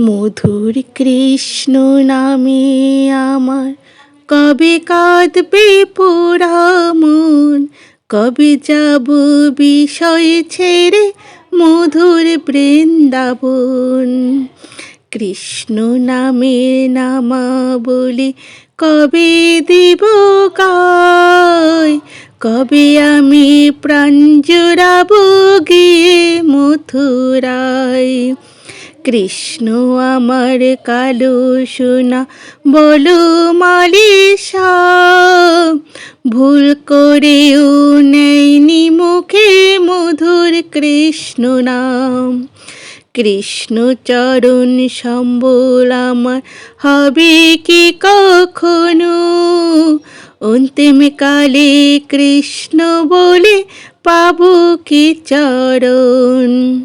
মধুর কৃষ্ণ নামে আমার। কবে কাঁদবে পোড়া মন? কবে যাব বিষয় ছেড়ে মধুর বৃন্দাবন? কৃষ্ণ নামে নামা বলি কবে দিব কবে আমি প্রাণ জুড়াবো গিয়ে মথুরায়? কৃষ্ণ আমার কালো সোনা, বলো মালিশা। ভুল করেও নেয়নি মুখে মধুর কৃষ্ণ নাম। কৃষ্ণ চরণ সম্বল আমার হবে কি কখনো? অন্তিম কালে কৃষ্ণ বলে পাবো কি চরণ?